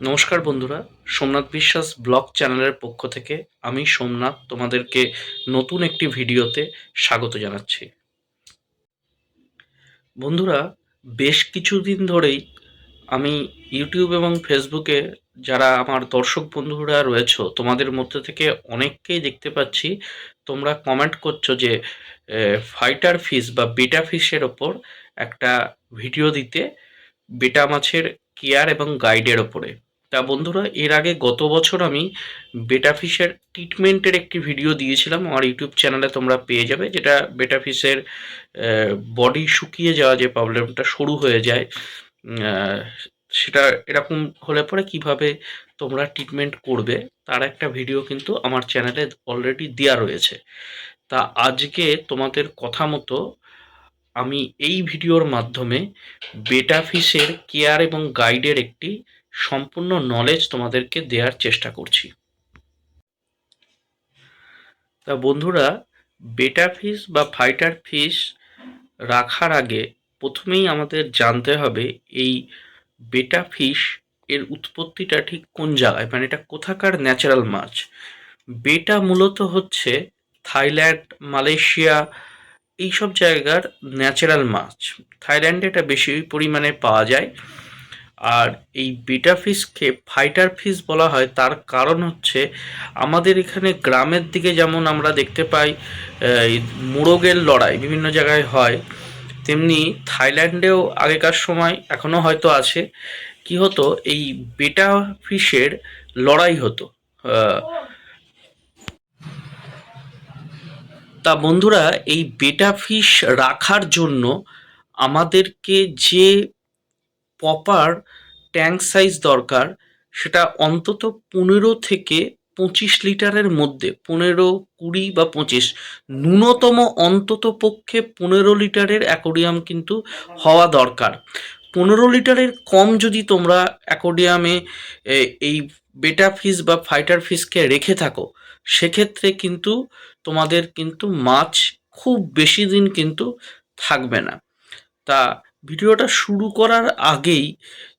নমস্কার বন্ধুরা, সোমনাথ বিশ্বাস ব্লগ চ্যানেলের পক্ষ থেকে আমি সোমনাথ তোমাদেরকে নতুন একটি ভিডিওতে স্বাগত জানাচ্ছি। বন্ধুরা, বেশ কিছুদিন ধরেই আমি ইউটিউব এবং ফেসবুকে যারা আমার দর্শক বন্ধুরা রয়েছে, তোমাদের মধ্যে থেকে অনেককেই দেখতে পাচ্ছি। তোমরা কমেন্ট করছ যে ফাইটার ফিশ বা বেটা ফিশের ওপর একটা ভিডিও দিতে বেটা মাছের কেয়ার এবং গাইডের ওপরে। তা বন্ধুরা, এর আগে গত বছর আমি বেটা ফিশের ট্রিটমেন্টের একটি ভিডিও দিয়েছিলাম। আমার ইউটিউব চ্যানেলে তোমরা পেয়ে যাবে, যেটা বেটা ফিশের বডি শুকিয়ে যাওয়া যে প্রবলেমটা শুরু হয়ে যায় সেটা এরকম হলে পরে কীভাবে তোমরা ট্রিটমেন্ট করবে, তার একটা ভিডিও কিন্তু আমার চ্যানেলে অলরেডি দেওয়া রয়েছে। তা আজকে তোমাদের কথা মতো আমি এই ভিডিওর মাধ্যমে বেটা ফিশের কেয়ার এবং গাইডের একটি সম্পূর্ণ নলেজ তোমাদেরকে দেওয়ার চেষ্টা করছি। তা বন্ধুরা বেটা ফিশ বা ফাইটার ফিশ রাখার আগে প্রথমেই আমাদের জানতে হবে এই বেটা ফিশ এর উৎপত্তিটা ঠিক কোন জায়গায়? মানে এটা কোথাকার ন্যাচারাল মাছ? বেটা মূলত হচ্ছে থাইল্যান্ড, মালয়েশিয়া এইসব জায়গার ন্যাচারাল মাছ। থাইল্যান্ডে এটা বেশি পরিমাণে পাওয়া যায়। আর এই বেটা ফিশকে ফাইটার ফিশ বলা হয়, তার কারণ হচ্ছে আমাদের এখানে গ্রামের দিকে যেমন আমরা দেখতে পাই মোরগের লড়াই বিভিন্ন জায়গায় হয়, তেমনি থাইল্যান্ডেও আগেকার সময় এখনও হয়তো আছে, কি হতো, এই বেটা ফিশের লড়াই হতো তা বন্ধুরা, এই বেটা ফিশ রাখার জন্য আমাদেরকে যে প্রপার ট্যাঙ্ক সাইজ দরকার, সেটা অন্তত পনেরো থেকে পঁচিশ লিটারের মধ্যে, পনেরো, কুড়ি বা পঁচিশ, ন্যূনতম অন্তত পক্ষে পনেরো লিটারের অ্যাকোরিয়াম কিন্তু হওয়া দরকার। পনেরো লিটারের কম যদি তোমরা অ্যাকোরিয়ামে এই বেটা ফিশ বা ফাইটার ফিশকে রেখে থাকো, সেক্ষেত্রে কিন্তু তোমাদের কিন্তু মাছ খুব বেশি দিন কিন্তু থাকবে না। তা ভিডিওটা শুরু করার আগেই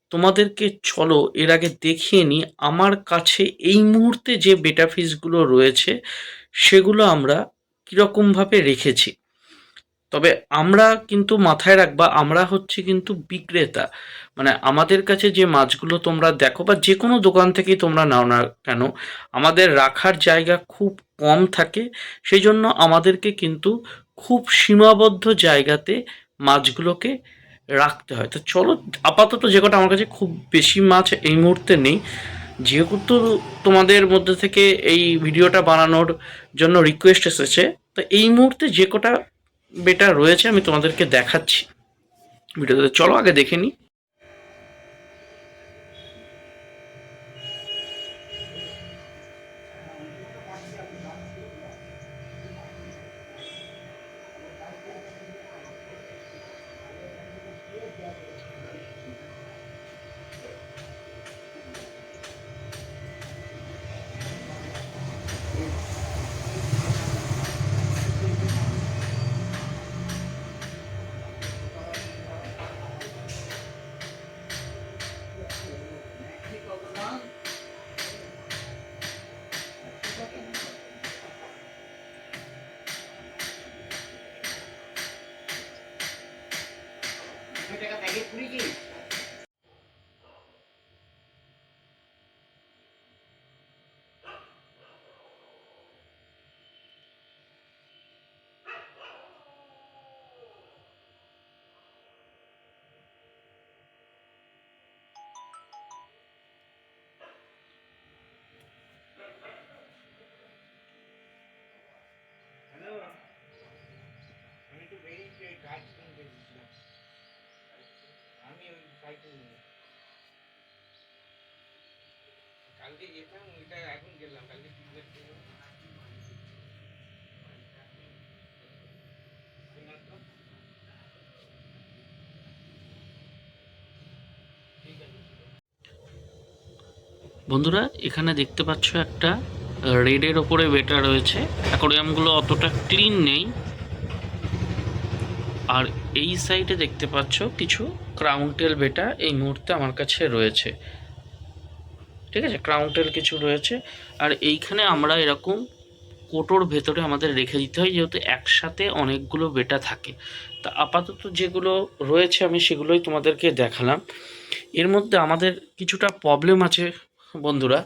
তোমাদেরকে চলো এর আগে দেখিয়ে নিই আমার কাছে এই মুহূর্তে যে বেটা ফিশগুলো রয়েছে সেগুলো আমরা কীরকমভাবে রেখেছি। তবে আমরা কিন্তু মাথায় রাখবা, আমরা হচ্ছে কিন্তু বিক্রেতা। মানে আমাদের কাছে যে মাছগুলো তোমরা দেখো বা যে কোনো দোকান থেকেই তোমরা নাও না কেন, আমাদের রাখার জায়গা খুব কম থাকে। সেই জন্য আমাদেরকে কিন্তু খুব সীমাবদ্ধ জায়গাতে মাছগুলোকে রাখতে হয়। তো চলো, আপাতত যে কটা আমার কাছে খুব বেশি মাছ এই মুহূর্তে নেই, যেহেতু তোমাদের মধ্যে থেকে এই ভিডিওটা বানানোর জন্য রিকোয়েস্ট এসেছে, তো এই মুহূর্তে যে কটা বেটা রয়েছে আমি তোমাদেরকে দেখাচ্ছি। ভিডিওতে চলো, আগে দেখে নিই। 우리 집. সাইকেল নিয়ে কালকে ওইটা এখন গেলাম, কালকে বন্ধুরা, এখানে দেখতে পাচ্ছ একটা রেডের ওপরে বেটা রয়েছে। অ্যাকোরিয়ামগুলো অতটা ক্লিন নেই। আর এই সাইডে দেখতে পাচ্ছ কিছু ক্রাউন টেল বেটা এই মুহূর্তে আমার কাছে রয়েছে। ঠিক আছে? ক্রাউন্টেল কিছু রয়েছে। আর এইখানে আমরা এরকম কোটোর ভেতরে আমাদের রেখে দিতে হয়, যেহেতু একসাথে অনেকগুলো বেটা থাকে। তা আপাতত যেগুলো রয়েছে আমি সেগুলোই তোমাদেরকে দেখালাম। এর মধ্যে আমাদের কিছুটা প্রবলেম আছে, বন্ধুরা।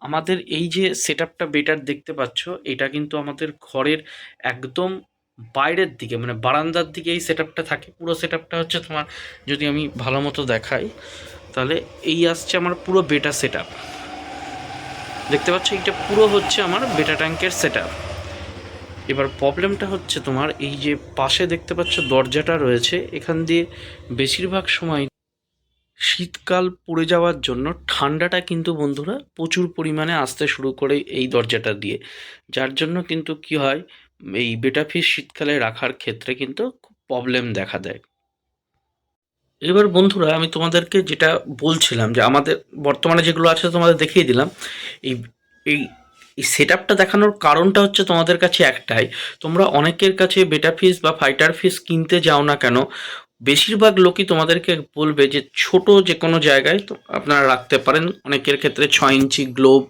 আমাদের এই যে সেট আপটা বেটার দেখতে পাচ্ছ, এটা কিন্তু আমাদের ঘরের একদম বাইরের দিকে মানে বারান্দার দিকে এই সেট থাকে। পুরো সেট হচ্ছে তোমার, যদি আমি ভালো মতো দেখাই, তাহলে এই আসছে আমার পুরো বেটা সেট দেখতে পাচ্ছ? এইটা পুরো হচ্ছে আমার বেটা ট্যাঙ্কের সেট এবার প্রবলেমটা হচ্ছে তোমার, এই যে পাশে দেখতে পাচ্ছ দরজাটা রয়েছে, এখান দিয়ে বেশিরভাগ সময় শীতকাল পড়ে যাওয়ার জন্য ঠান্ডাটা কিন্তু বন্ধুরা প্রচুর পরিমাণে আসতে শুরু করে এই দরজাটা দিয়ে। যার জন্য কিন্তু কি হয় এই বেটা ফিস শীতকালে রাখার ক্ষেত্রে কিন্তু প্রবলেম দেখা দেয়। এবার বন্ধুরা, আমি তোমাদেরকে যেটা বলছিলাম যে আমাদের বর্তমানে যেগুলো আছে তোমাদের দেখিয়ে দিলাম, এই এই এই সেট আপটা দেখানোর কারণটা হচ্ছে তোমাদের কাছে একটাই, তোমরা অনেকের কাছে বেটা ফিস বা ফাইটার ফিস কিনতে যাও না কেন বেশিরভাগ লোকই তোমাদেরকে বলবে যে ছোট যে কোনো জায়গায় তো আপনারা রাখতে পারেন। অনেকের ক্ষেত্রে ছয় ইঞ্চি গ্লোব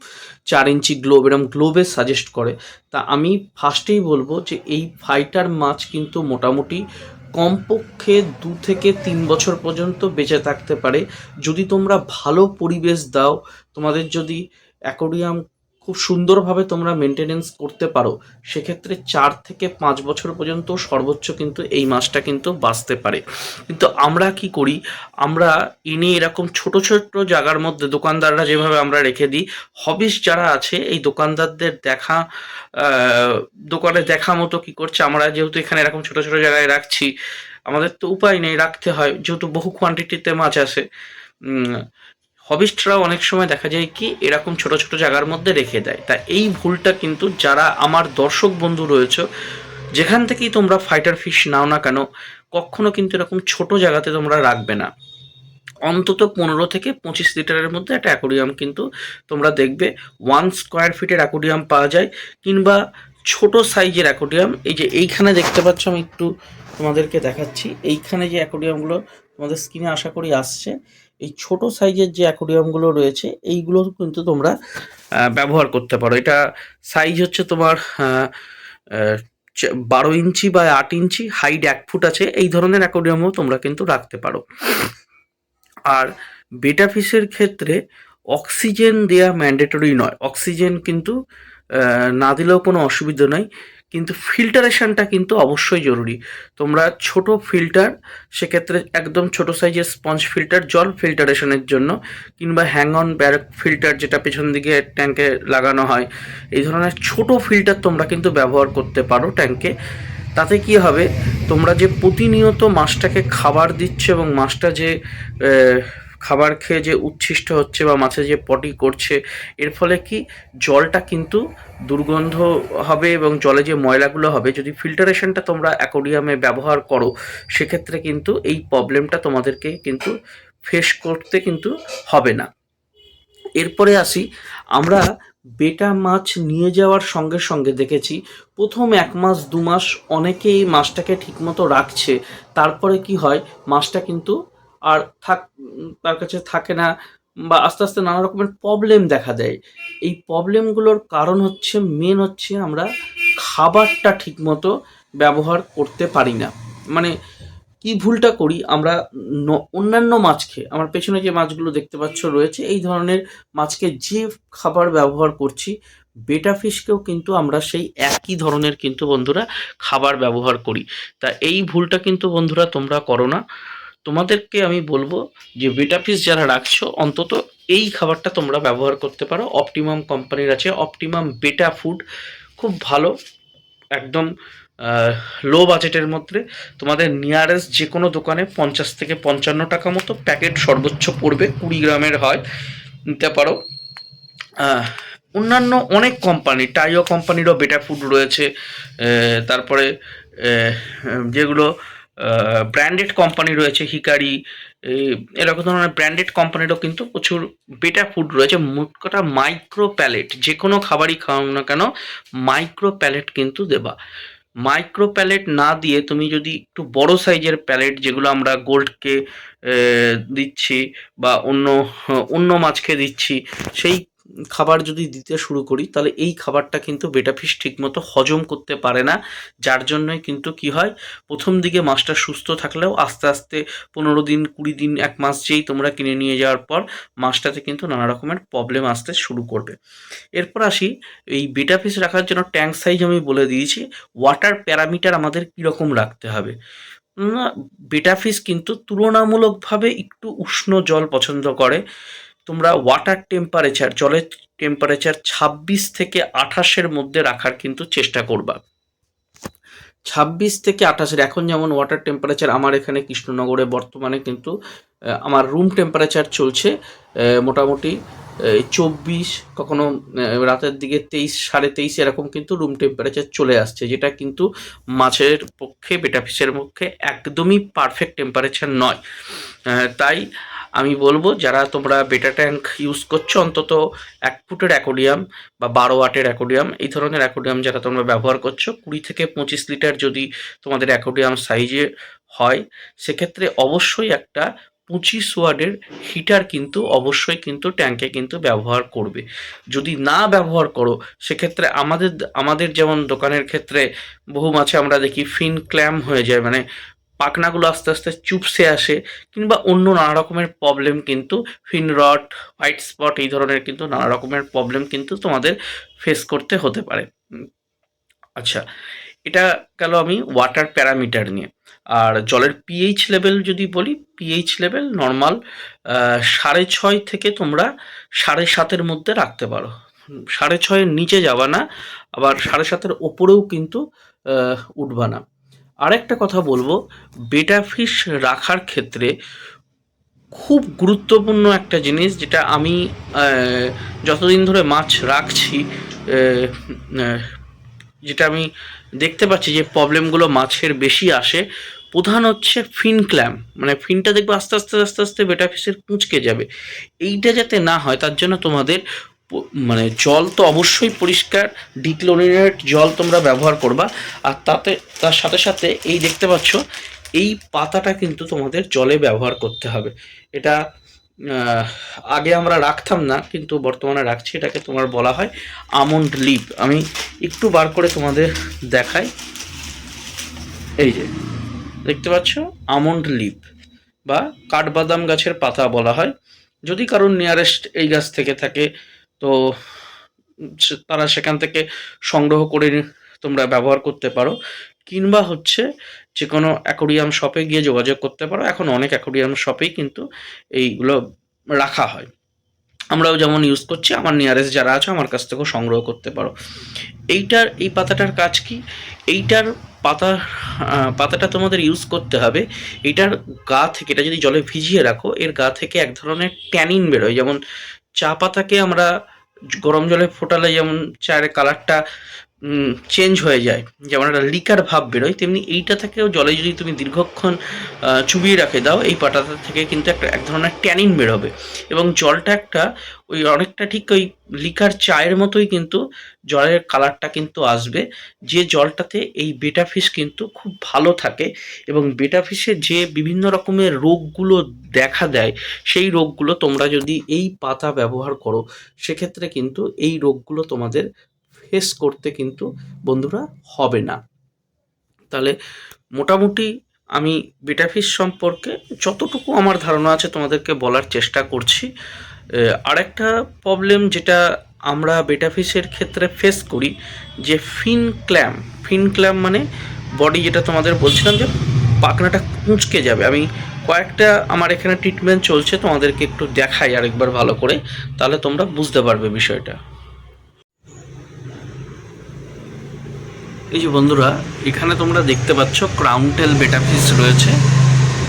চার ইঞ্চি গ্লোব এরকম গ্লোবে সাজেস্ট করে। তা আমি ফার্স্টেই বলব যে এই ফাইটার মাছ কিন্তু মোটামুটি কমপক্ষে দু থেকে তিন বছর পর্যন্ত বেঁচে থাকতে পারে। যদি তোমরা ভালো পরিবেশ দাও, তোমাদের যদি অ্যাকোরিয়াম খুব সুন্দরভাবে তোমরা মেনটেনেন্স করতে পারো, সেক্ষেত্রে চার থেকে পাঁচ বছর পর্যন্ত সর্বোচ্চ কিন্তু এই মাছটা কিন্তু বাঁচতে পারে। কিন্তু আমরা কি করি? আমরা এনে এরকম ছোট ছোট জায়গার মধ্যে দোকানদাররা যেভাবে আমরা রেখে দিই হবিস যারা আছে, এই দোকানদারদের দেখা দোকানে দেখা মতো কি করছে? আমরা যেহেতু এখানে এরকম ছোট ছোট জায়গায় রাখছি, আমাদের তো উপায় নেই রাখতে হয়, যেহেতু বহু কোয়ান্টিটিতে মাছ আসে। হবিস্টরাও অনেক সময় দেখা যায় কি, এরকম ছোট ছোট জায়গার মধ্যে রেখে দেয়। তা এই ভুলটা কিন্তু যারা আমার দর্শক বন্ধু রয়েছে, যেখান থেকেই তোমরা ফাইটার ফিশ নাও না কেন, কখনো কিন্তু এরকম ছোট জায়গাতে তোমরা রাখবে না। অন্তত পনেরো থেকে পঁচিশ লিটারের মধ্যে একটা অ্যাকোরিয়াম কিন্তু তোমরা দেখবে। ওয়ান স্কোয়ার ফিটের অ্যাকোরিয়াম পাওয়া যায়, কিংবা ছোট সাইজের অ্যাকোরিয়াম এই যে এইখানে দেখতে পাচ্ছ, আমি একটু তোমাদেরকে দেখাচ্ছি। এইখানে যে অ্যাকোরিয়ামগুলো তোমাদের স্ক্রিনে আশা করি আসছে এই ছোট সাইজের যে অ্যাকোরিয়ামগুলো রয়েছে, এইগুলো কিন্তু তোমরা ব্যবহার করতে পারো। এটা সাইজ হচ্ছে তোমার বারো ইঞ্চি বা আট ইঞ্চি হাইট এক ফুট আছে, এই ধরনের অ্যাকোরিয়ামও তোমরা কিন্তু রাখতে পারো। আর বেটা ফিশের ক্ষেত্রে অক্সিজেন দেয়া ম্যান্ডেটরি নয়। অক্সিজেন কিন্তু না দিলেও কোনো অসুবিধা নয় কিন্তু ফিল্টারেশনটা কিন্তু অবশ্যই জরুরি। তোমরা ছোট ফিল্টার সেক্ষেত্রে একদম ছোট সাইজের স্পঞ্জ ফিল্টার জল ফিল্টারেশনের জন্য, কিংবা হ্যাং অন ব্যারক ফিল্টার যেটা পেছন দিকে ট্যাঙ্কে লাগানো হয়, এই ধরনের ছোট ফিল্টার তোমরা কিন্তু ব্যবহার করতে পারো ট্যাঙ্কে তাতে কি হবে? তোমরা যে প্রতিনিয়ত মাছটাকে খাবার দিচ্ছ এবং মাছটা যে খাবার খেয়ে যে উচ্ছিষ্ট হচ্ছে বা মাছে যে পটি করছে, এর ফলে কি জলটা কিন্তু দুর্গন্ধ হবে এবং জলে যে ময়লাগুলো হবে, যদি ফিল্টারেশনটা তোমরা অ্যাকোরিয়ামে ব্যবহার করো, সেক্ষেত্রে কিন্তু এই প্রবলেমটা তোমাদেরকে কিন্তু ফেস করতে কিন্তু হবে না। এরপরে আসি, আমরা বেটা মাছ নিয়ে যাওয়ার সঙ্গে সঙ্গে দেখেছি, প্রথম এক মাস, দু মাস অনেকেই মাছটাকে ঠিকমতো রাখছে, তারপরে কি হয়, মাছটা কিন্তু আর থাক, তার কাছে থাকে না বা আস্তে আস্তে নানা রকমের প্রবলেম দেখা দেয়। এই প্রবলেমগুলোর কারণ হচ্ছে মেন হচ্ছে আমরা খাবারটা ঠিকমতো ব্যবহার করতে পারি না। মানে কি ভুলটা করি? আমরা অন্যান্য মাছকে আমার পেছনে যে মাছগুলো দেখতে পাচ্ছ রয়েছে, এই ধরনের মাছকে যে খাবার ব্যবহার করছি বেটা ফিশকেও কিন্তু আমরা সেই একই ধরনের কিন্তু বন্ধুরা খাবার ব্যবহার করি। তা এই ভুলটা কিন্তু বন্ধুরা তোমরা করো না। তোমাদেরকে আমি বলব যে বেটা ফিশ যারা রাখছো, অন্তত এই খাবারটা তোমরা ব্যবহার করতে পারো। অপটিমাম কোম্পানির আছে। অপটিমাম বেটা ফুড খুব ভালো, একদম লো বাজেটের মধ্যে। তোমাদের নিয়ারেস্ট যে কোনো দোকানে পঞ্চাশ থেকে পঞ্চান্ন টাকা মতো প্যাকেট সর্বোচ্চ পড়বে, কুড়ি গ্রামের হয়, নিতে পারো। অন্যান্য অনেক কোম্পানি টাইও কোম্পানিরও বেটা ফুড রয়েছে। তারপরে যেগুলো ব্র্যান্ডেড কোম্পানি রয়েছে হিকারি এরকম ধরনের ব্র্যান্ডেড কোম্পানিরও কিন্তু প্রচুর বেটার ফুড রয়েছে। মোট মাইক্রো প্যালেট যে কোনো খাবারই খাও না কেন মাইক্রো প্যালেট কিন্তু দেবা। মাইক্রো প্যালেট না দিয়ে তুমি যদি একটু বড় সাইজের প্যালেট যেগুলো আমরা গোল্ডকে দিচ্ছি বা অন্য অন্য মাছকে দিচ্ছি, সেই খাবার যদি দিতে শুরু করি, তাহলে এই খাবারটা কিন্তু বেটা ফিশ ঠিকমতো হজম করতে পারে না। যার জন্যই কিন্তু কি হয়, প্রথম দিকে মাছটা সুস্থ থাকলেও আস্তে আস্তে পনেরো দিন, কুড়ি দিন, এক মাস যেই তোমরা কিনে নিয়ে যাওয়ার পর মাছটাতে কিন্তু নানা রকমের প্রবলেম আসতে শুরু করবে। এরপর আসি, এই বেটা ফিশ রাখার জন্য ট্যাঙ্ক সাইজ আমি বলে দিয়েছি ওয়াটার প্যারামিটার আমাদের কীরকম রাখতে হবে? বেটা ফিশ কিন্তু তুলনামূলকভাবে একটু উষ্ণ জল পছন্দ করে। তোমরা ওয়াটার টেম্পারেচার জলের টেম্পারেচার ছাব্বিশ থেকে আঠাশের মধ্যে রাখার কিন্তু চেষ্টা করবা। ছাব্বিশ থেকে আঠাশের, এখন যেমন ওয়াটার টেম্পারেচার আমার এখানে কৃষ্ণনগরে বর্তমানে কিন্তু আমার রুম টেম্পারেচার চলছে মোটামুটি চব্বিশ, কখনো রাতের দিকে তেইশ, সাড়ে তেইশ এরকম কিন্তু রুম টেম্পারেচার চলে আসছে, যেটা কিন্তু মাছের পক্ষে বেটা ফিশের পক্ষে একদমই পারফেক্ট টেম্পারেচার নয়। তাই আমি বলব, যারা তোমরা বেটা ট্যাঙ্ক ইউজ করছ, অন্তত এক ফুটের অ্যাকোডিয়াম বা বারো ওয়াটের অ্যাকোডিয়াম এই ধরনের অ্যাকোডিয়াম যারা তোমরা ব্যবহার করছ, কুড়ি থেকে পঁচিশ লিটার যদি তোমাদের অ্যাকোডিয়াম সাইজে হয়, সেক্ষেত্রে অবশ্যই একটা পঁচিশ ওয়ার্ডের হিটার কিন্তু অবশ্যই কিন্তু ট্যাঙ্কে কিন্তু ব্যবহার করবে। যদি না ব্যবহার করো, সেক্ষেত্রে আমাদের আমাদের যেমন দোকানের ক্ষেত্রে বহু মাছে আমরা দেখি ফিন ক্ল্যাম হয়ে যায় মানে পাখনাগুলো আস্তে আস্তে চুপসে আসে, কিংবা অন্য নানা রকমের প্রবলেম কিন্তু ফিন রড হোয়াইট স্পট এই ধরনের কিন্তু নানা রকমের প্রবলেম কিন্তু তোমাদের ফেস করতে হতে পারে। আচ্ছা এটা গেল আমি ওয়াটার প্যারামিটার নিয়ে। আর জলের পিএইচ লেভেল যদি বলি পিএইচ লেভেল নর্মাল সাড়ে ছয় থেকে তোমরা সাড়ে সাতের মধ্যে রাখতে পারো। সাড়ে ছয়ের নিচে যাবা না, আবার সাড়ে সাতের ওপরেও কিন্তু উঠবা না। আরেকটা কথা বলব বেটা ফিশ রাখার ক্ষেত্রে খুব গুরুত্বপূর্ণ একটা জিনিস যেটা আমি যতদিন ধরে মাছ রাখছি যেটা আমি দেখতে পাচ্ছি যে প্রবলেমগুলো মাছের বেশি আসে, প্রধান হচ্ছে ফিন ক্ল্যাম মানে ফিনটা দেখবে আস্তে আস্তে আস্তে আস্তে বেটা ফিশের কুঁচকে যাবে। এইটা যাতে না হয়, তার জন্য তোমাদের মানে জল তো অবশ্যই পরিষ্কার, ডিক্লোরিনেট জল তোমরা ব্যবহার করবা। আর তাতে, তার সাথে সাথে এই দেখতে পাচ্ছ, এই পাতাটা কিন্তু তোমাদের জলে ব্যবহার করতে হবে। এটা আগে আমরা রাখতাম না, কিন্তু বর্তমানে রাখছি, এটাকে তোমার বলা হয় আমন্ড লিপ। আমি একটু বার করে তোমাদের দেখাই। এই যে, দেখতে পাচ্ছ? আমন্ড লিপ বা কাঠবাদাম গাছের পাতা বলা হয়। যদি কারোর নিয়ারেস্ট এই গাছ থেকে থাকে তো তারা সেখান থেকে সংগ্রহ করে তোমরা ব্যবহার করতে পারো। কিংবা হচ্ছে যে কোনো অ্যাকোরিয়াম শপে গিয়ে যোগাযোগ করতে পারো। এখন অনেক অ্যাকোরিয়াম শপেই কিন্তু এইগুলো রাখা হয়। আমরাও যেমন ইউজ করছি, আমার নিয়ারেস্ট যারা আছে আমার কাছ থেকেও সংগ্রহ করতে পারো। এইটার, এই পাতাটার কাজ কি? এইটার পাতা পাতাটা তোমাদের ইউজ করতে হবে। এইটার গা থেকে, এটা যদি জলে ভিজিয়ে রাখো, এর গা থেকে এক ধরনের ট্যানিন বেরোয়। যেমন চা পাতাকে আমরা গরম জলে ফোটালে যেমন চায়ের কালারটা চেঞ্জ হয়ে যায়। যেমন একটা লিকার ভাব বেরোয়, তেমনি এইটা থেকেও জলে যদি তুমি দীর্ঘক্ষণ চুবিয়ে রাখে, দাও, এই পাতাটা থেকে কিন্তু একটা, এক ধরনের ট্যানিন বেরোবে। এবং জলটা একটা, ওই অনেকটা ঠিক ওই লিকার চায়ের মতোই কিন্তু জলের কালারটা কিন্তু আসবে। যে জলটাতে এই বেটা ফিশ কিন্তু খুব ভালো থাকে এবং বেটা ফিশের যে বিভিন্ন রকমের রোগগুলো দেখা দেয়, সেই রোগগুলো তোমরা যদি এই পাতা ব্যবহার করো, সেক্ষেত্রে কিন্তু এই রোগগুলো তোমাদের ফেস করতে কিন্তু বন্ধুরা হবে না। তাহলে মোটামুটি আমি বেটা ফিশ সম্পর্কে যতটুকু আমার ধারণা আছে তোমাদেরকে বলার চেষ্টা করছি। আরেকটা প্রবলেম যেটা আমরা বেটা ফিশের ক্ষেত্রে ফেস করি, যে ফিন ক্ল্যাম ফিন ক্ল্যাম মানে বডি যেটা তোমাদের বলছিলাম যে পাখনাটা কুঁচকে যাবে। আমি কয়েকটা আমার এখানে ট্রিটমেন্ট চলছে, তোমাদেরকে একটু দেখাই আরেকবার ভালো করে, তাহলে তোমরা বুঝতে পারবে বিষয়টা। এই যে বন্ধুরা, এখানে তোমরা দেখতে পাচ্ছ ক্রাউনটেল বেটা ফিস রয়েছে।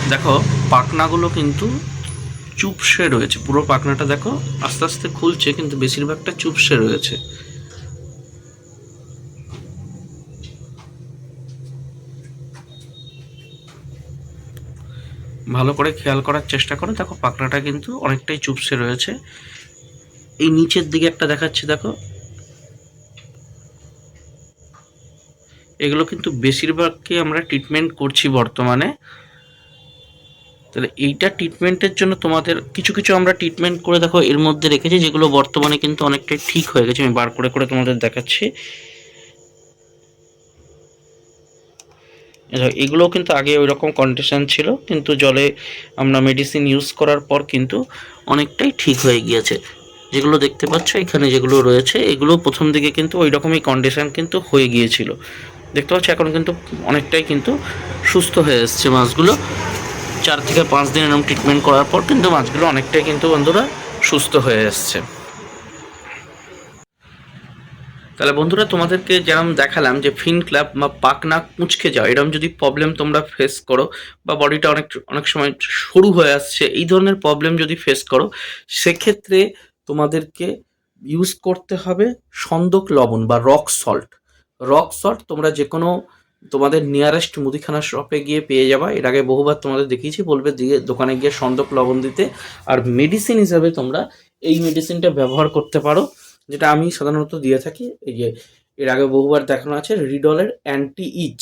দেখো, পাখনাগুলো কিন্তু চুপসে রয়েছে। পুরো পাখনাটা দেখো, আস্তে আস্তে খুলছে, কিন্তু বেশিরভাগটা চুপসে রয়েছে। ভালো করে খেয়াল করার চেষ্টা করো। দেখো, পাখনাটা কিন্তু অনেকটাই চুপসে রয়েছে। এই নিচের দিকে একটা দেখাচ্ছে, দেখো। এগুলো কিন্তু বেশিরভাগকে আমরা ট্রিটমেন্ট করছি বর্তমানে। তাহলে এইটা ট্রিটমেন্টের জন্য তোমাদের কিছু কিছু আমরা ট্রিটমেন্ট করে দেখো, এর মধ্যে রেখেছি যেগুলো বর্তমানে কিন্তু অনেকটাই ঠিক হয়ে গেছে। আমি বার করে করে তোমাদের দেখাচ্ছি। এগুলোও কিন্তু আগে ওই রকম কন্ডিশন ছিল, কিন্তু জলে আমরা মেডিসিন ইউজ করার পর কিন্তু অনেকটাই ঠিক হয়ে গিয়েছে। যেগুলো দেখতে পাচ্ছ, এখানে যেগুলো রয়েছে, এগুলো প্রথম দিকে কিন্তু ওই রকমই কন্ডিশন কিন্তু হয়ে গিয়েছিল। দেখতে পাচ্ছ এখন কিন্তু অনেকটাই কিন্তু সুস্থ হয়ে এসছে মাছগুলো। চার থেকে পাঁচ দিন এরকম ট্রিটমেন্ট করার পর কিন্তু মাছগুলো অনেকটাই কিন্তু বন্ধুরা সুস্থ হয়ে এসছে। তাহলে বন্ধুরা তোমাদেরকে যেরকম দেখালাম যে ফিন ক্ল্যাপ বা পাক নাক মুচকে যাও এরকম যদি প্রবলেম তোমরা ফেস করো বা বডিটা অনেক অনেক সময় সরু হয়ে আসছে, এই ধরনের প্রবলেম যদি ফেস করো, সেক্ষেত্রে তোমাদেরকে ইউজ করতে হবে সন্দক লবণ বা রক সল্ট রক সল্ট তোমরা যে কোনো তোমাদের নিয়ারেস্ট মুদিখানা শপে গিয়ে পেয়ে যাবা। এর আগে বহুবার তোমাদের দেখিয়েছি, বলবে দিয়ে দোকানে গিয়ে সন্দক লবণ দিতে। আর মেডিসিন হিসাবে তোমরা এই মেডিসিনটা ব্যবহার করতে পারো, যেটা আমি সাধারণত দিয়ে থাকি। এই যে, এর আগে বহুবার দেখানো আছে রিডলের anti ich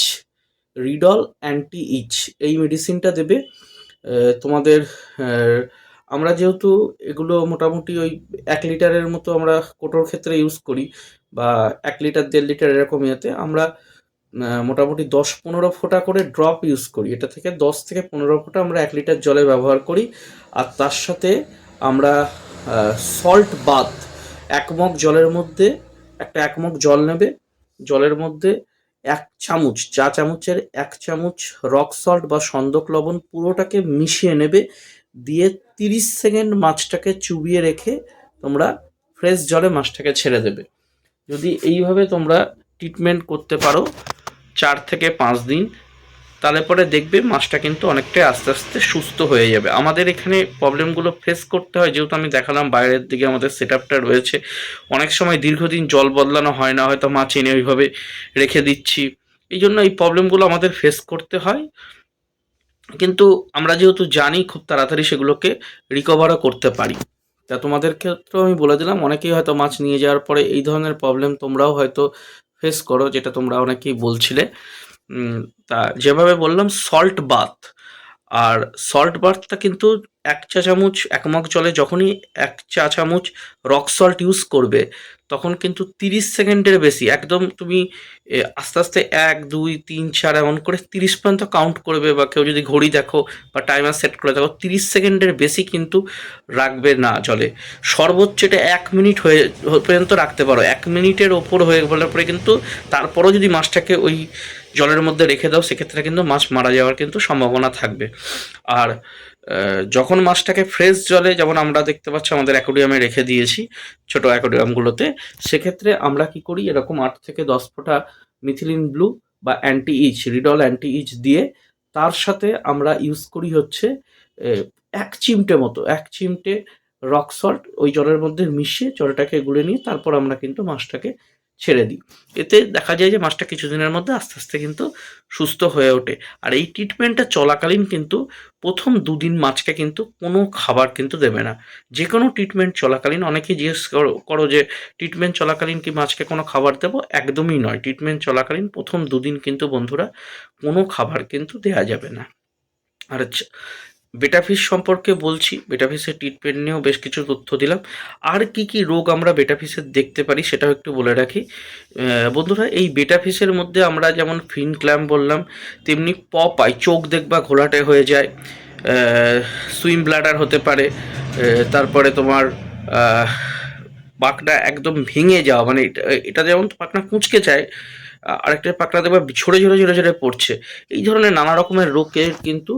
Riddle anti ich এই মেডিসিনটা দেবে তোমাদের আমরা যেহেতু এগুলো মোটামুটি ওই এক লিটারের মতো আমরা কোটোর ক্ষেত্রে ইউজ করি বা এক লিটার, দেড় লিটার এরকম ইয়েতে আমরা মোটামুটি দশ পনেরো ফোঁটা করে ড্রপ ইউজ করি। এটা থেকে দশ থেকে পনেরো ফোঁটা আমরা এক লিটার জলে ব্যবহার করি। আর তার সাথে আমরা সল্ট বাথ এক মগ জলের মধ্যে, একটা এক মগ জল নেবে। জলের মধ্যে এক চামচ, চা চামচের এক চামচ রক সল্ট বা সন্দক লবণ পুরোটাকে মিশিয়ে নেবে। দিয়ে তিরিশ সেকেন্ড মাছটাকে চুবিয়ে রেখে তোমরা ফ্রেশ জলে মাছটাকে ছেড়ে দেবে। যদি এইভাবে তোমরা ট্রিটমেন্ট করতে পারো চার থেকে পাঁচ দিন, তাহলে পরে দেখবে মাছটা কিন্তু অনেকটাই আস্তে আস্তে সুস্থ হয়ে যাবে। আমাদের এখানে প্রবলেমগুলো ফেস করতে হয়, যেহেতু আমি দেখালাম বাইরের দিকে আমাদের সেট আপটা রয়েছে। অনেক সময় দীর্ঘদিন জল বদলানো হয় না, হয়তো মাছ এনে ওইভাবে রেখে দিচ্ছি। এই জন্য এই প্রবলেমগুলো আমাদের ফেস করতে হয়। কিন্তু আমরা যেহেতু জানি, খুব তাড়াতাড়ি সেগুলোকে রিকভারও করতে পারি। তা তোমাদের ক্ষেত্রেও আমি বলে দিলাম, অনেকেই হয়তো মাছ নিয়ে যাওয়ার পরে এই ধরনের প্রবলেম তোমরাও হয়তো ফেস করো, যেটা তোমরা অনেকেই বলছিলে। তা যেভাবে বললাম সল্ট বাথ আর সল্ট বাথটা কিন্তু এক চা চামচ, এক মগ জলে যখনই এক চা চামচ রক সল্ট ইউজ করবে, তখন কিন্তু তিরিশ সেকেন্ডের বেশি, একদম তুমি আস্তে আস্তে এক, দুই, তিন, চার, এমন করে তিরিশ পর্যন্ত কাউন্ট করবে বা কেউ যদি ঘড়ি দেখো বা টাইমার সেট করে দেখো, তিরিশ সেকেন্ডের বেশি কিন্তু রাখবে না জলে। সর্বোচ্চ এটা এক মিনিট হয়ে, পর্যন্ত রাখতে পারো, এক মিনিটের ওপর হয়ে গেলে পরে কিন্তু তারপরও যদি মাছটাকে ওই জলের মধ্যে রেখে দাও, সেক্ষেত্রে কিন্তু মাছ মারা যাওয়ার কিন্তু সম্ভাবনা থাকবে। আর যখন মাছটাকে ফ্রেশ জলে, যেমন আমরা দেখতে পাচ্ছি আমাদের অ্যাকোরিয়ামে রেখে দিয়েছি, ছোট অ্যাকোরিয়ামগুলোতে সেক্ষেত্রে আমরা কি করি, এরকম আট থেকে দশ ফোঁটা মিথিলিন ব্লু বা anti ich Riddle anti ich দিয়ে, তার সাথে আমরা ইউজ করি হচ্ছে এক চিমটে মতো, এক চিমটে রক সল্ট ওই জলের মধ্যে মিশিয়ে জলটাকে গুলে নিয়ে, তারপর আমরা কিন্তু মাছটাকে ছেড়ে দিই। এতে দেখা যায় যে মাছটা কিছুদিনের মধ্যে আস্তে আস্তে কিন্তু সুস্থ হয়ে ওঠে। আর এই ট্রিটমেন্টটা চলাকালীন কিন্তু প্রথম দুদিন মাছকে কিন্তু কোনো খাবার কিন্তু দেবে না। যে কোনো ট্রিটমেন্ট চলাকালীন, অনেকেই জিজ্ঞেস করো করো যে ট্রিটমেন্ট চলাকালীন কি মাছকে কোনো খাবার দেবো? একদমই নয়। ট্রিটমেন্ট চলাকালীন প্রথম দুদিন কিন্তু বন্ধুরা কোনো খাবার কিন্তু দেয়া যাবে না। আর বেটাফিস সম্পর্কে বলছি বেটাফিসের ট্রিটমেন্ট নিয়েও বেশ কিছু তথ্য দিলাম। আর কি কি রোগ আমরা বেটাফিসের দেখতে পারি সেটাও একটু বলে রাখি। বন্ধুরা, এই বেটাফিসের মধ্যে আমরা যেমন ফিন ক্ল্যাম বললাম, তেমনি পপ আই চোখ দেখবা ঘোলাটে হয়ে যায়। সুইম ব্লাডার হতে পারে তারপরে তোমার পাকনা একদম ভেঙে যাওয়া মানে এটা যেমন পাকনা কুঁচকে যায় আরেকটা পাকনা দেখবা ঝরে ঝরে ঝরে ঝরে পড়ছে। এই ধরনের নানা রকমের রোগের কিন্তু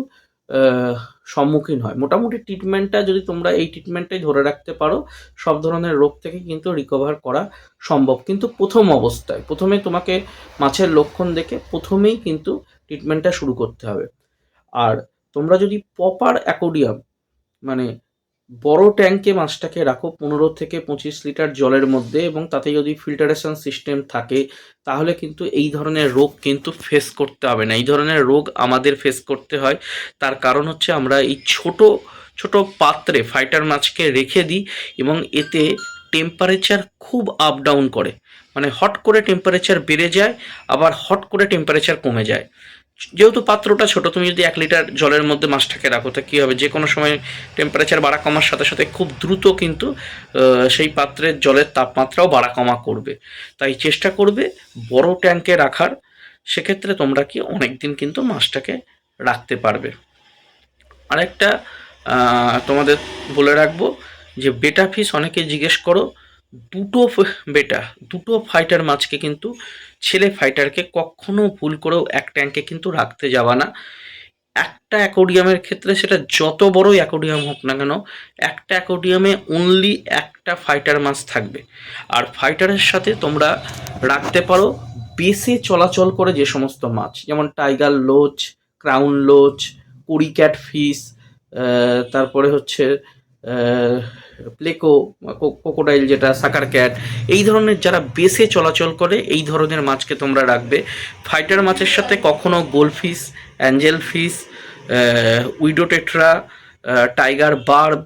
সম্মুখীন হয়। মোটামুটি ট্রিটমেন্টটা যদি তোমরা এই ট্রিটমেন্টটাই ধরে রাখতে পারো, সব ধরনের রোগ থেকে কিন্তু রিকভার করা সম্ভব। কিন্তু প্রথম অবস্থায়, প্রথমে তোমাকে মাছের লক্ষণ দেখে প্রথমেই কিন্তু ট্রিটমেন্টটা শুরু করতে হবে। আর তোমরা যদি প্রপার অ্যাকোডিয়াম মানে বড় ট্যাঙ্কে মাছটাকে রাখো পনেরো থেকে পঁচিশ লিটার জলের মধ্যে এবং তাতে যদি ফিল্টারেশন সিস্টেম থাকে, তাহলে কিন্তু এই ধরনের রোগ কিন্তু ফেস করতে হবে না। এই ধরনের রোগ আমাদের ফেস করতে হয়। তার কারণ হচ্ছে আমরা এই ছোট ছোট পাত্রে ফাইটার মাছকে রেখে দিই এবং এতে টেম্পারেচার খুব আপ ডাউন করে। মানে হট করে টেম্পারেচার বেড়ে যায়, আবার হট করে টেম্পারেচার কমে যায়। যেহেতু পাত্রটা ছোট, তুমি যদি এক লিটার জলের মধ্যে মাছটাকে রাখো, তা কী হবে? যে কোনো সময় টেম্পারেচার বাড়া কমার সাথে সাথে খুব দ্রুত কিন্তু সেই পাত্রের জলের তাপমাত্রাও বাড়া কমা করবে। তাই চেষ্টা করবে বড় ট্যাঙ্কে রাখার। সেক্ষেত্রে তোমরা কি অনেক দিন কিন্তু মাছটাকে রাখতে পারবে। আরেকটা তোমাদের বলে রাখব যে বেটা ফিস অনেকে জিজ্ঞেস করো, দুটো বেটা, দুটো ফাইটার মাছকে কিন্তু ছেলে ফাইটারকে কখনো ভুল করেও এক ট্যাঙ্কে কিন্তু রাখতে যাবা না। একটা অ্যাকোডিয়ামের ক্ষেত্রে সেটা যত বড়ই অ্যাকোডিয়াম হোক না কেন, একটা অ্যাকোডিয়ামে অনলি একটা ফাইটার মাছ থাকবে। আর ফাইটারের সাথে তোমরা রাখতে পারো বেসে চলাচল করে যে সমস্ত মাছ, যেমন tiger loach crown loach cory catfish তারপরে হচ্ছে প্লেকো কোকোডাইল যেটা সাকার ক্যাট এই ধরনের যারা বেসে চলাচল করে, এই ধরনের মাছকে তোমরা রাখবে। ফাইটার মাছের সাথে কখনো goldfish angelfish widow tetra tiger barb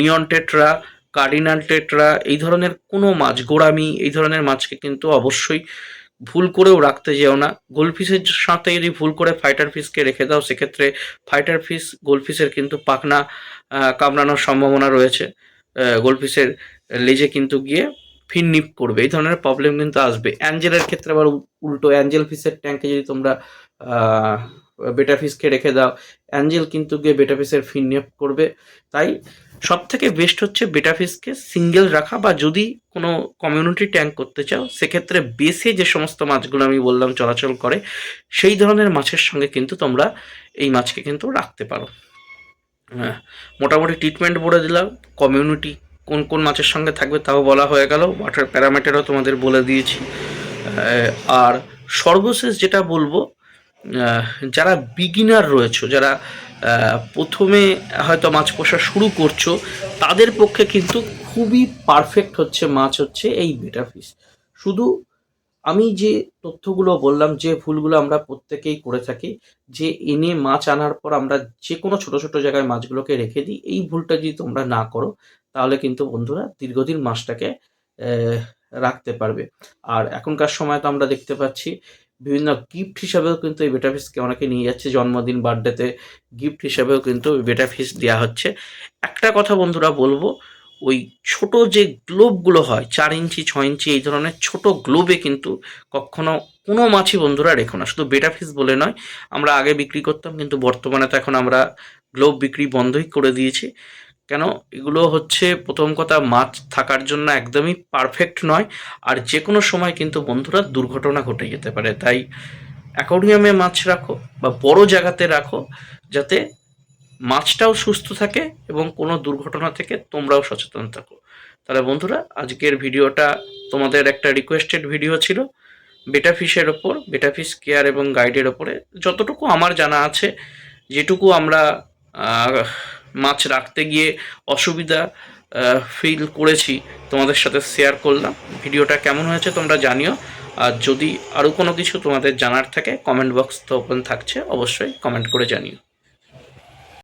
neon tetra cardinal tetra এই ধরনের কোনো মাছ, গোড়ামি, এই ধরনের মাছকে কিন্তু অবশ্যই ভুল করেও রাখতে যেও না। গোলফিসের সাথে যদি ভুল করে ফাইটার ফিসকে রেখে দাও সেক্ষেত্রে ফাইটার ফিস গোলফিসের কিন্তু পাখনা কামড়ানোর সম্ভাবনা রয়েছে। আহ, গোলফিসের লেজে কিন্তু গিয়ে ফিন নিপ করবে। এই ধরনের প্রবলেম কিন্তু আসবে। অ্যাঞ্জেলের ক্ষেত্রে আবার উল্টো অ্যাঞ্জেল ফিসের ট্যাঙ্কে যদি তোমরা বেটা ফিসকে রেখে দাও অ্যাঞ্জেল কিন্তু গিয়ে বেটা ফিসের ফিননিপ করবে। তাই সব থেকে বেস্ট হচ্ছে বেটা ফিসকে সিঙ্গেল রাখা বা যদি কোনো কমিউনিটি ট্যাঙ্ক করতে চাও, সেক্ষেত্রে বেসে যে সমস্ত মাছগুলো আমি বললাম চলাচল করে, সেই ধরনের মাছের সঙ্গে কিন্তু তোমরা এই মাছকে কিন্তু রাখতে পারো। হ্যাঁ মোটামুটি ট্রিটমেন্ট বলে দিলাম। কমিউনিটি কোন কোন মাছের সঙ্গে থাকবে তাও বলা হয়ে গেল। ওয়াটার প্যারামিটারও তোমাদের বলে দিয়েছি। আর সর্বশেষ যেটা বলব যারা বিগিনার রয়েছে, যারা প্রথমে হয়তো মাছ পোষা শুরু করছ, তাদের পক্ষে কিন্তু খুবই পারফেক্ট হচ্ছে মাছ হচ্ছে এই বেটা ফিশ শুধু আমি যে তথ্যগুলো বললাম, যে ভুলগুলো আমরা প্রত্যেকেই করে থাকি, যে এনে মাছ আনার পর আমরা যে কোনো ছোট ছোট জায়গায় মাছগুলোকে রেখে দিই, এই ভুলটা যদি তোমরা না করো, তাহলে কিন্তু বন্ধুরা দীর্ঘদিন মাছটাকে রাখতে পারবে। আর এখনকার সময় তো আমরা দেখতে পাচ্ছি বিভিন্ন গিফট হিসাবেও কিন্তু এই বেটা ফিসকে অনেকে নিয়ে যাচ্ছে। জন্মদিন বার্থডেতে গিফট হিসাবেও কিন্তু বেটা ফিস দেওয়া হচ্ছে। একটা কথা বন্ধুরা বলব, ওই ছোট যে গ্লোবগুলো হয়, চার ইঞ্চি ছ ইঞ্চি, এই ধরনের ছোট গ্লোবে কিন্তু কখনো কোনো মাছই বন্ধুরা রেখো না। শুধু বেটা ফিস বলে নয়, আমরা আগে বিক্রি করতাম, কিন্তু বর্তমানে তো এখন আমরা গ্লোব বিক্রি বন্ধই করে দিয়েছি। কেন? এগুলো হচ্ছে প্রথম কথা মাছ থাকার জন্য একদমই পারফেক্ট নয়। আর যে কোনো সময় কিন্তু বন্ধুরা দুর্ঘটনা ঘটে যেতে পারে। তাই অ্যাকোরিয়ামে মাছ রাখো বা বড় জায়গাতে রাখো যাতে মাছটাও সুস্থ থাকে এবং কোনো দুর্ঘটনা থেকে তোমরাও সচেতন থাকো। তাহলে বন্ধুরা, আজকের ভিডিওটা তোমাদের একটা রিকোয়েস্টেড ভিডিও ছিল। বেটা ফিশের ওপর বেটা ফিশ কেয়ার এবং গাইডের ওপরে যতটুকু আমার জানা আছে, যেটুকু আমরা মাছ রাখতে গিয়ে অসুবিধা ফিল করেছি, তোমাদের সাথে শেয়ার করলাম। ভিডিওটা কেমন হয়েছে তোমরা জানিও। আর যদি আরও কোনো কিছু তোমাদের জানার থাকে কমেন্ট বক্স তো ওপেন থাকছে, অবশ্যই কমেন্ট করে জানিও।